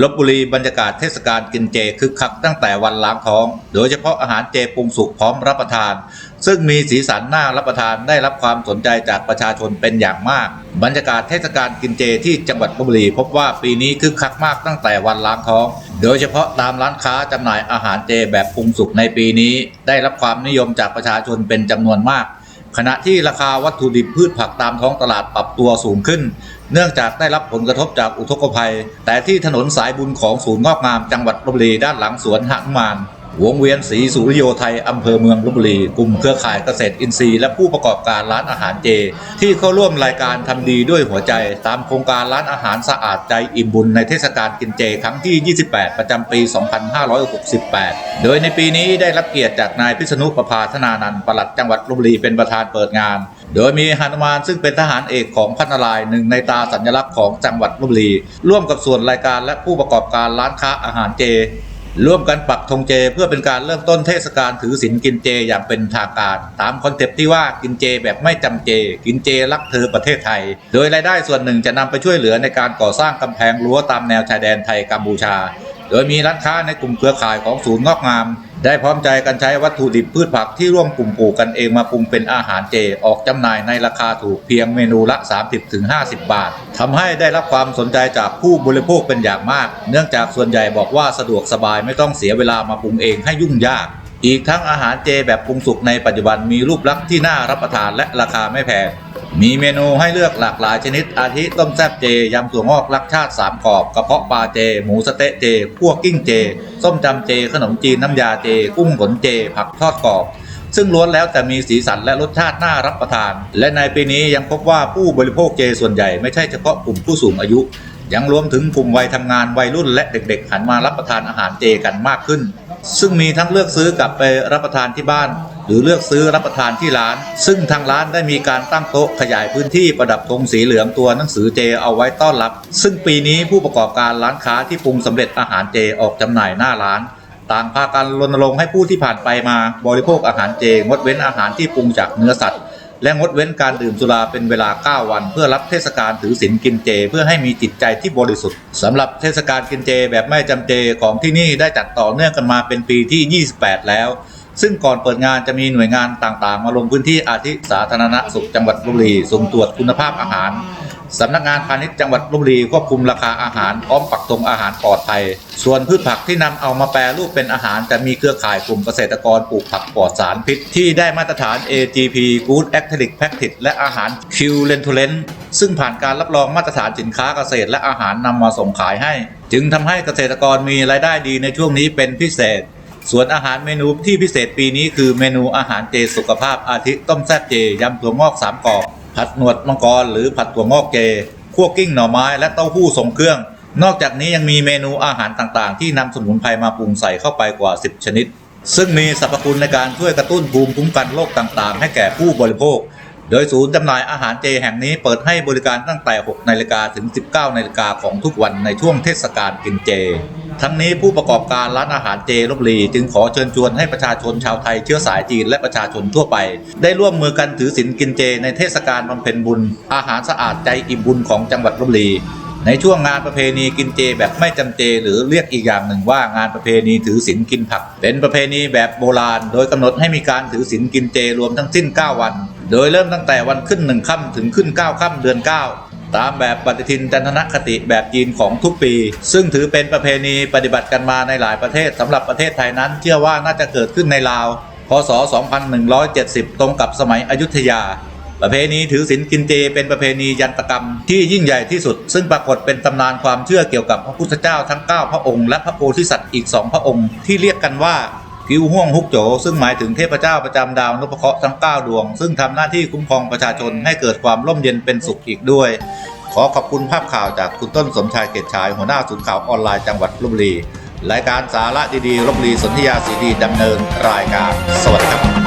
ลบบุรีบรรยากาศเทศกาลกินเจคึกคักตั้งแต่วันล้างท้อง โดยเฉพาะอาหารเจปรุงสุกพร้อมรับประทาน ซึ่งมีสีสันน่ารับประทานได้รับความสนใจจากประชาชนเป็นอย่างมาก บรรยากาศเทศกาลกินเจที่จังหวัดลบบุรีพบว่าปีนี้คึกคักมากตั้งแต่วันล้างท้อง โดยเฉพาะตามร้านค้าจำหน่ายอาหารเจแบบปรุงสุกในปีนี้ ได้รับความนิยมจากประชาชนเป็นจำนวนมาก ขณะที่ราคาวัตถุดิบพืชผักตามท้องตลาดปรับตัวสูงขึ้น เนื่องจากได้รับผลกระทบจากอุทกภัย แต่ที่ถนนสายบุญของศูนย์งอกงามจังหวัดลบบุรีด้านหลังสวนหนุมาน วงเวียนศรีสุริโยไทย อำเภอเมืองลบบุรี กลุ่มเครือข่ายเกษตรอินทรีย์และผู้ประกอบการร้านอาหารเจ ที่เข้าร่วมรายการทำดีด้วยหัวใจ ตามโครงการร้านอาหารสะอาดใจอิ่มบุญในเทศกาลกินเจ ครั้งที่ 28 ประจำปี 2568 โดยในปีนี้ได้รับเกียรติจากนายพิษณุประภาธนานันท์ปลัดจังหวัดลบบุรีเป็นประธานเปิดงาน โดยมีหนุมานซึ่งเป็นทหารเอกของพันนารายหนึ่งในตาสัญลักษณ์ของจังหวัดลบบุรี ร่วมกับส่วนรายการและผู้ประกอบการร้านค้าอาหารเจ ร่วมกันปักธงเจเพื่อเป็นการเริ่มต้นเทศกาลถือศีลกินเจอย่างเป็นทางการ ตามคอนเซปต์ที่ว่ากินเจแบบไม่จำเจ กินเจรักเธอประเทศไทย โดยรายได้ส่วนหนึ่งจะนำไปช่วยเหลือในการก่อสร้างกำแพงรั้วตามแนวชายแดนไทยกัมพูชา โดยมีร้านค้าในกลุ่มเครือข่ายของศูนย์งอกงาม ได้พร้อมใจกันใช้วัตถุดิบพืชผักที่ร่วมกลุ่มปลูกกันเองมาปรุงเป็นอาหารเจ ออกจำหน่ายในราคาถูกเพียงเมนูละ 30-50 บาททำให้ได้รับความสนใจจากผู้บริโภคเป็นอย่างมาก เนื่องจากส่วนใหญ่บอกว่าสะดวกสบายไม่ต้องเสียเวลามาปรุงเองให้ยุ่งยากอีกทั้งอาหารเจแบบปรุงสุกในปัจจุบันมีรูปลักษณ์ที่น่ารับประทานและราคาไม่แพง มีเมนูให้เลือกหลากหลายชนิด อาทิต้มแซ่บเจ ยำถั่วงอกรักชาติสามกรอบกระเพาะปลาเจ หมูสเต๊ะเจคั่วกิ้งเจ ส้มจำเจ ขนมจีนน้ำยาเจ กุ้งขนเจ ผักทอดกรอบ ซึ่งล้วนแล้วแต่มีสีสันและรสชาติน่ารับประทาน และในปีนี้ยังพบว่าผู้บริโภคเจส่วนใหญ่ไม่ใช่เฉพาะกลุ่มผู้สูงอายุ ยังรวมถึงกลุ่มวัยทำงานวัยรุ่นและเด็กๆหันมารับประทานอาหารเจกันมากขึ้น ซึ่งมีทั้งเลือกซื้อกลับไปรับประทานที่บ้าน หรือเลือกซื้อรับประทานที่ร้าน ซึ่งทางร้านได้มีการตั้งโต๊ะขยายพื้นที่ประดับธงสีเหลืองตัวหนังสือเจเอาไว้ต้อนรับ ซึ่งปีนี้ผู้ประกอบการร้านค้าที่ปรุงสำเร็จอาหารเจออกจำหน่ายหน้าร้าน ต่างพากันรณรงค์ให้ผู้ที่ผ่านไปมา บริโภคอาหารเจงดเว้นอาหารที่ปรุงจากเนื้อสัตว์ และงดเว้นการดื่มสุราเป็นเวลา 9 วัน เพื่อรับเทศกาลถือศีลกินเจ เพื่อให้มีจิตใจที่บริสุทธิ์สำหรับเทศกาลกินเจแบบไม่จำเจของที่นี่ได้จัดต่อเนื่องกันมาเป็นปีที่ 28 แล้ว ซึ่งก่อนเปิดงานจะมีหน่วยงานต่างๆ มาลงพื้นที่อาทิสาธารณสุขจังหวัดลบบุรีสุ่มตรวจคุณภาพอาหารสำนักงานพาณิชย์จังหวัดลบบุรีควบคุมราคาอาหารพร้อมปักธงอาหารปลอดภัย ส่วนพืชผักที่นำเอามาแปรรูปเป็นอาหารจะมีเครือข่ายกลุ่มเกษตรกรปลูกผักปลอดสารพิษ ที่ได้มาตรฐาน AGP Good Acrylic Practice และอาหาร Q l e n t u l e n ซึ่งผ่านการรับรองมาตรฐานสินค้าเกษตรและอาหารนำมาส่งขายให้ จึงทำให้เกษตรกรมีรายได้ดีในช่วงนี้เป็นพิเศษ ส่วนอาหารเมนูที่พิเศษปีนี้คือเมนูอาหารเจสุขภาพอาทิต้มแซ่บเจยำถั่วงอกสามกอบผัดหนวดมังกรหรือผัดถั่วงอกเจคั่วกิ้งหน่อไม้และเต้าหู้ทรงเครื่อง นอกจากนี้ยังมีเมนูอาหารต่างๆ ที่นำสมุนไพรมาปรุงใส่เข้าไปกว่า 10 ชนิด ซึ่งมีสรรพคุณในการช่วยกระตุ้นภูมิคุ้มกันโรคต่างๆ ให้แก่ผู้บริโภค โดยศูนย์จำหน่ายอาหารเจแห่งนี้เปิดให้บริการตั้งแต่ 6 นาฬิกาถึง 19 นาฬิกาของทุกวันในช่วงเทศกาลกินเจ ทั้งนี้ผู้ประกอบการร้านอาหารเจลบบุรีจึงขอเชิญชวนให้ประชาชนชาวไทยเชื้อสายจีนและประชาชนทั่วไป ได้ร่วมมือกันถือศีลกินเจในเทศกาลบำเพ็ญบุญ อาหารสะอาดใจอิ่มบุญของจังหวัดลบบุรีในช่วงงานประเพณีกินเจแบบไม่จำเจ หรือเรียกอีกอย่างหนึ่งว่างานประเพณีถือศีลกินผัก เป็นประเพณีแบบโบราณ โดยกำหนดให้มีการถือศีลกินเจรวมทั้งสิ้น 9 วัน โดยเริ่มตั้งแต่วันขึ้นหนึ่งค่ำถึงขึ้น 9 ค่ำเดือน 9 ตามแบบปฏิทินจันทนคติแบบจีนของทุกปี ซึ่งถือเป็นประเพณีปฏิบัติกันมาในหลายประเทศสำหรับประเทศไทยนั้น เชื่อว่าน่าจะเกิดขึ้นในลาว พศ 2170 ตรงกับสมัยอยุธยา ประเพณีถือศีลกินเจเป็นประเพณียันตกรรมที่ยิ่งใหญ่ที่สุด ซึ่งปรากฏเป็นตำนานความเชื่อเกี่ยวกับพระพุทธเจ้าทั้ง 9 พระองค์และพระโพธิสัตว์อีก2พระองค์ที่เรียกกันว่า กิวห่วงฮุกโจ ซึ่งหมายถึงเทพเจ้าประจำดาวนพเคราะห์ทั้ง 9 ดวง ซึ่งทำหน้าที่คุ้มครองประชาชนให้เกิดความร่มเย็นเป็นสุขอีกด้วย ขอขอบคุณภาพข่าวจากคุณต้นสมชายเกตชาย หัวหน้าศูนย์ข่าวออนไลน์จังหวัดลบบุรีรายการสาระดีๆลบบุรีสนธยาสีดีดำเนินรายการ สวัสดีครับ